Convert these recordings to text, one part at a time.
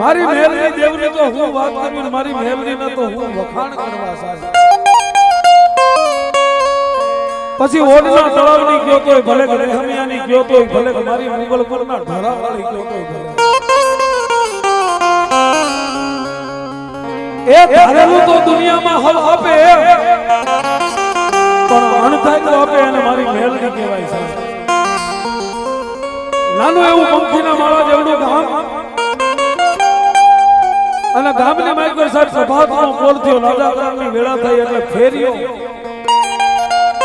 મારી મેલની દેવની તો હું વાત કરું મારી મેલની તો હું વખાણ કરવા સાહેબ. પછી ઓડના તળાવની ગયો તોય ભલે રેહમિયાની ગયો તોય ભલે મારી મુગલપુરના ઢોરાવાળી ગયો તોય ભલે. એ ધારેલું તો દુનિયામાં હલ આપે. પણ અણધાર્યું આપે એને મારી મેલની કહેવાય છે નાનું એવું પંખીના માળા જેવડું ગામ. અને ગામની માઈકર સાહેબ સભાતનો કોલ થયો. રાજાકરણની વેળા થઈ એટલે ફેર્યો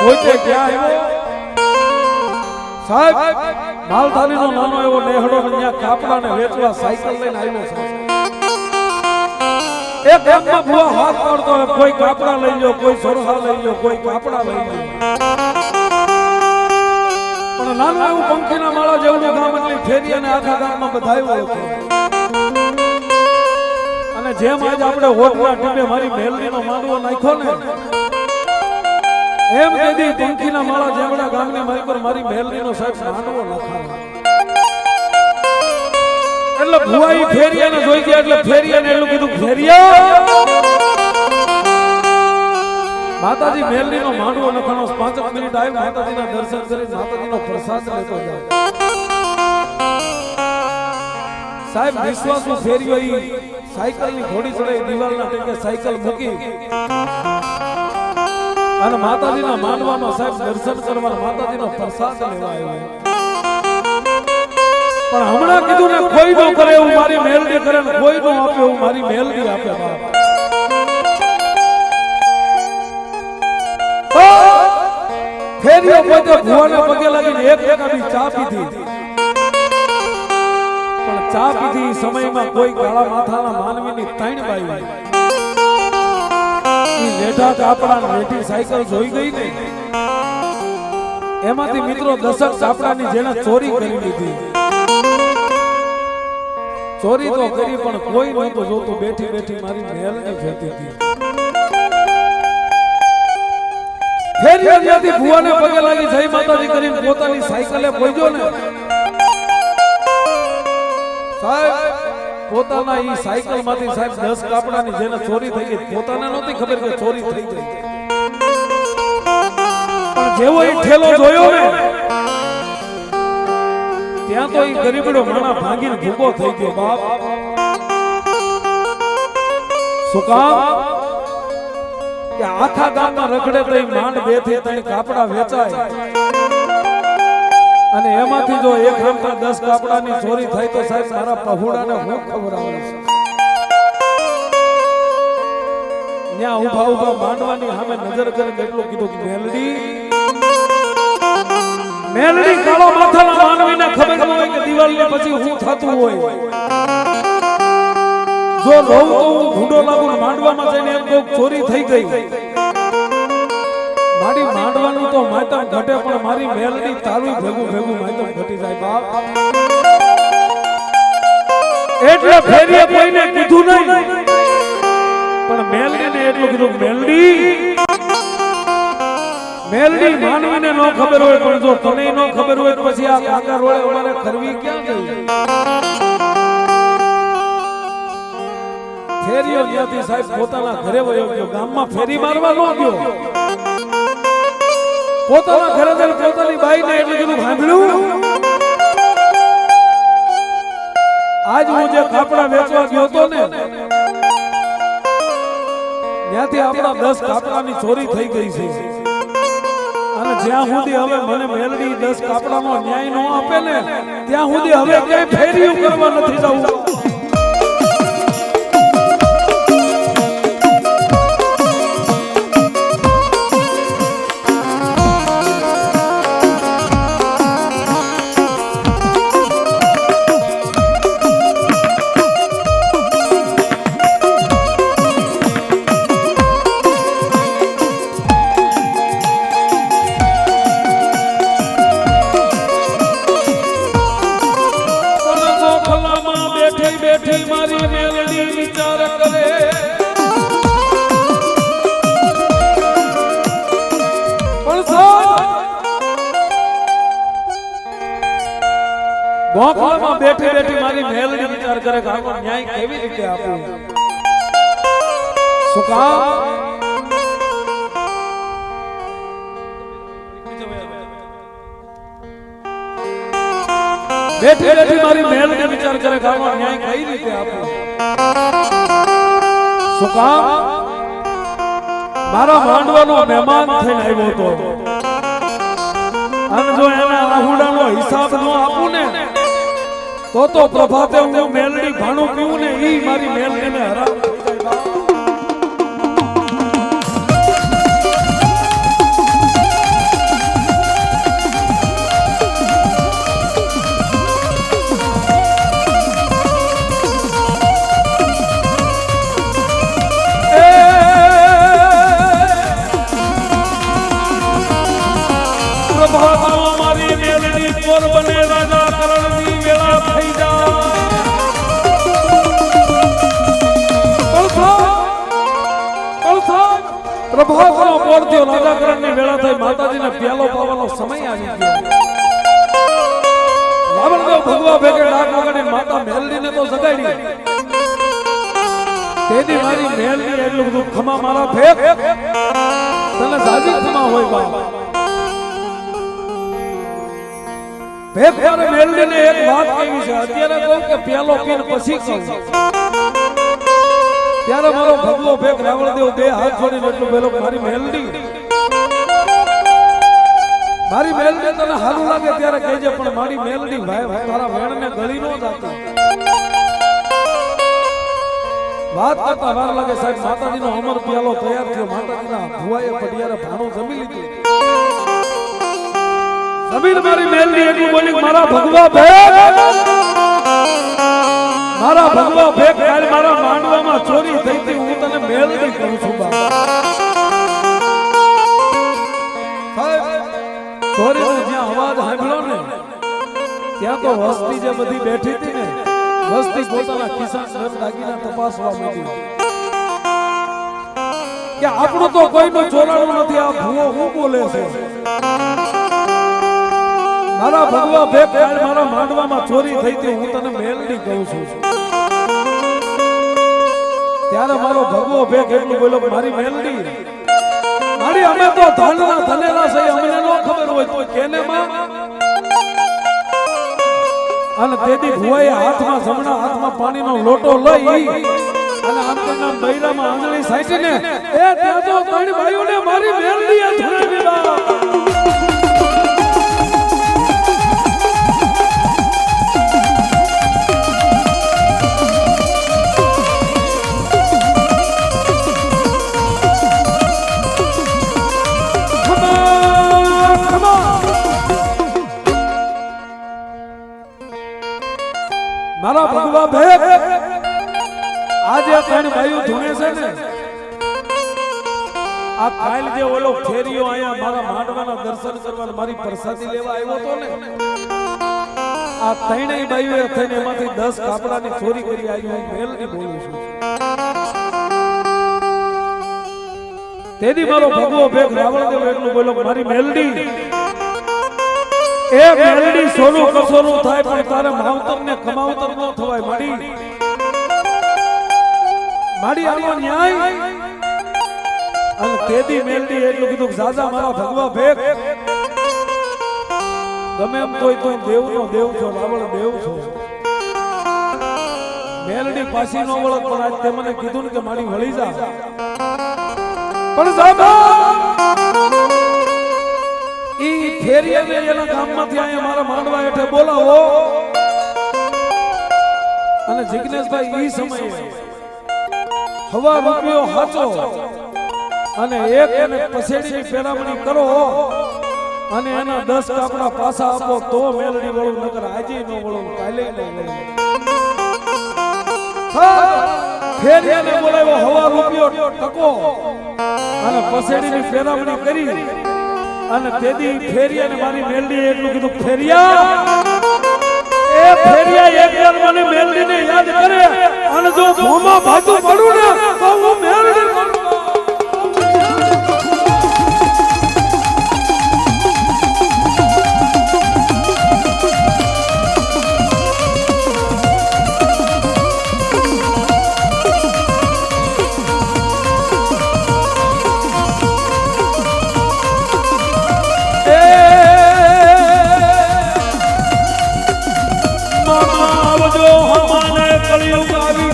પોતે ક્યાં આવ્યો? સાહેબ, માલધારીનો નાનો એવો નેહડો અહીંયા કાપડાને વેચવા સાયકલ લઈને આવ્યો છે. એક ગામમાં ભૂવા હાથ પાડતો હોય, કોઈ કાપડા લઈ લો કોઈ સોરસા લઈ લો કોઈ કાપડા લઈ લો પણ નાનું એવું પંખીના માળા જેવું ગામ એટલી ફેરી અને આખા ગામમાં બધાયું હતું જેમ આજ આપણે હોટના ટીમે મારી મેલડીનો માંડવો નાખ્યો ને એમ કીધી પંખીના માળા જેવડા ગામની મારી પર મારી મેલડીનો સાહેબ માંડવો નખાયો એટલે ભુવાઈ ફેરિયાને જોઈ ગયા એટલે ફેરિયાને એટલું કીધું ફેરિયા! માતાજી મેલડીનો માંડવો નખાનો પાંચ મિનિટ આવી માતાજીના દર્શન કરી માતાજીનો પ્રસાદ લેતો જાવ સાહેબ વિશ્વાસુ ફેર્યો સાયકલની ઘોડી ચડાઈ દિવાલના ટેકે સાયકલ મૂકી. અને માતાજીના માંડવામાં સાહેબ દર્શન કરવા માતાજીનો પ્રસાદ લેવા આવ્યો પણ હમણાં કીધું ને, કોઈ નો કરે એવું મારી મેલડી કરે ને કોઈ નો આપે એવું મારી મેલડી આપે બાપ. ફેરિયો પોતે ભુવાના પગે લાગીને એક એકાદી ચા પીધી. ચા પીધી સમયમાં કોઈ કાળા માથાના માનવીની ત્રણ બાઈ લેઠા ચાપડા લેઠી સાયકલ જોઈ ગઈ ને એમાંથી મિત્રો દશક ચાપડાની જેને ચોરી કરી લીધી ચોરી તો કરી પણ કોઈ નહોતું જોતું બેઠી બેઠી મારી મેલને ફેરતી હતી ફેરી ત્યાંથી ભુવાને પગે લાગી જય માતાજી કરીને પોતાની સાયકલે પહોંચ્યો ને સાહેબ, પોતાના ઈ સાયકલમાંથી સાહેબ દસ કાપડાની જેને ચોરી થઈ ગઈ, પોતાને નહોતી ખબર કે ચોરી થઈ ગઈ. પણ જેવો એ ઠેલો જોયો ને, ત્યાં તો ઈ ગરીબડો માણા ભાંગીને ભૂકો થઈ ગયો, બાપ. સુકામ કે આખા ગામમાં રખડે તો માંડ બેથી ત્રણ કાપડા વેચાય. અને એમાંથી જો એક રમતા દસ કાપડાની ચોરી થાય તો સાહેબ મારા પહોળાને હું ખબર આવે છે? ત્યાં ઊભા ઊભા માંડવાની સામે નજર કરીને એટલું કીધું કે મેલડી? મેલડી કાળો માથાના માનવીને ખબર ન હોય કે દિવાલની પછી શું થતું હોય. જો રહું તો હું ભૂંડો લાગુ માંડવામાં જઈને એમ કહું ચોરી થઈ ગઈ. મારી માંડવાનું તો માતમ ઘટે પણ મારી મેલડી તારું ભેગું ભેગું માતમ ઘટી જાય બાપ. એટલે ફેરીએ કોઈને કીધું નહીં. પણ મેલડીને એટલું કીધું મેલડી. મેલડી માનવીને નો ખબર હોય પણ જો તને નો ખબર હોય તો પછી આ કાકા રોળે અમારે કરવી ક્યાં ગઈ? ફેરીઓ ત્યાંથી સાહેબ પોતાના ઘરે વયો ગયો ગામમાં ફેરી મારવા ન ગયો. પોતાના ઘરે જઈને પોતાની બાઈને એટલે કીધું સાંભળ્યું? આજ હું જે કાપડા વેચવા ગયો હતો ને, ત્યાંથી આપણા દસ કાપડાની ચોરી થઈ ગઈ છે. અને જ્યાં સુધી હવે મને મેળવી દસ કાપડાનો ન્યાય ન આપે ને, ત્યાં સુધી હવે ક્યાંય ફેરી કરવા નથી જવું. મેલડી વિચાર કરે કે આનો ન્યાય કેવી રીતે આપવું શું બેઠી બેઠી મારી મેલડી વિચાર કરે કે આનો ન્યાય કઈ રીતે આપો? શું મારા માંડવાનો મહેમાન થઈને આવ્યો હતો અને જો એના આહુડાનો હિસાબ ન આપું ને તો તો પ્રભાતે હું મેલડી ભાણું પીવું ને એ મારી મેલડીને હરામ થઈ જાય થયો રાજા વેળા થઈ માતાજીને પ્યાલો પાવાનો સમય આવી ગયો. રાવણદેવ ભગવા ભેગે ડાક વગાડી માતા મેલડીને તો જગાડી. તેથી મારી મેલડી એટલું બધું ખમા મારા ભેગ. તને સાજી ખમા હોય બા ભેગ મેલડીને એક વાત કહી છે. અત્યારે કહું કે પ્યાલો પીન પછી કહું. ત્યારે મારો ભગવો ભેગ રાવણદેવ બે હાથ જોડીને એટલું પેલો મારી મેલડી મારી મેલડી તને સારું લાગે ત્યારે કહેજે, પણ મારી મેલડી ભાઈ તારા વેણને ગળી નો જાતી. વાત કરતા વાર લાગે સાહેબ, માતાજીનો અમર પ્યાલો તૈયાર થયો. માતાજીના ભુવાએ પટિયારે ભાણું જમી લીધું. જમીન મારી મેલની એટલું બોલી મારા ભગવા ભેગ મારા ભગવા ભેગ કાલ મારા માંડવામાં ચોરી થઈ હતી હું તને નહીં કરું છું ચોરી નો જ્યાં અવાજ સાંભળો ને, ત્યાં તો વસ્તી જે બધી બેઠી હતી ને, વસ્તી પોતાના ખિસ્સા ઘર દાગીના તપાસવા માંડી. કે આપણું તો કોઈનું ચોરાણું નથી, આ ભૂવો હું બોલે છે? મારા ભગવા બે કાલ મારા માંડવામાં ચોરી થઈ હતી, હું તને મેલડી કહું છું. ત્યારે મારો ભગવો ભેગ એટલું બોલો મારી મેલડી, મારી અમે તો ધનના ધનેલા છે અમને ન ખબર હોય તો કેને માં? અને તેથી ભુવાએ હાથમાં, જમણા હાથમાં પાણીનો લોટો લઈ અને આંતરના બૈરામાં આંગળી સાચીને, એ ત્યાં તો ત્રણ ભાઈઓને મારી મેલડીએ ધરાવી મારા ભગવા ભેગ. આજે આ ત્રણ ભાઈઓ ધૂણે છે ને આ કાલ જે ઓલો ફેરીઓ અહીંયા મારા માંડવાના દર્શન કરવા મારી પ્રસાદી લેવા આવ્યો હતો ને આ ત્રણેય ભાઈઓએ થઈને એમાંથી દસ કાપડાની ચોરી કરી આવી હું મેલની બોલું છું. તેથી મારો ભગવો ભેગ રાવણદેવ એટલું બોલો મારી મેલડી એ મેલડી સોનું કસોનું થાય પણ તારે માવતર ને કમાવતર ન થવાય માડી. માડી આનો ન્યાય. અને તેદી મેલડી એટલું કીધું ઝાઝા જાજા મારા ભગવા ભેગ. ગમે એમ તોય તોય દેવ નો દેવ છો રાવણ દેવ છો. મેલડી પાછી નો વળત પણ આજ તે મને કીધું ને કે માડી વળી જા. પણ સાહેબ ઈ ફેરિયાને એના ગામમાંથી અહીંયા મારા માંડવા હેઠે બોલાવો. અને જિગ્નેશભાઈ ઈ સમયે હવા રૂપિયો હાચો અને એક એને પસેડીની પેરામણી કરો અને એના દસ કાપડા પાછા આપો તો મેલડી વળું નગર આજે ન વળું, કાલે ન વળું ફેરિયાને બોલાવ્યો, હવા રૂપિયો ટકો. અને પસેડીની પેરામણી કરી. અને તેદી ફેરિયાને મારી મેલડી એટલું કીધું ફેરિયા! એ ફેરિયા એક વાર મને મેલડીને યાદ કરે. અને જો ભોમાં ભાતું પડું ને તો હું મેલડી પરમાત્મા આવજો હમાને કળિયુગ આવી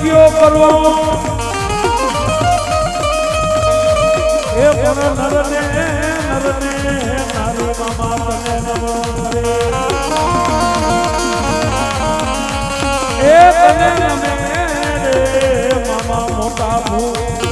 મોટા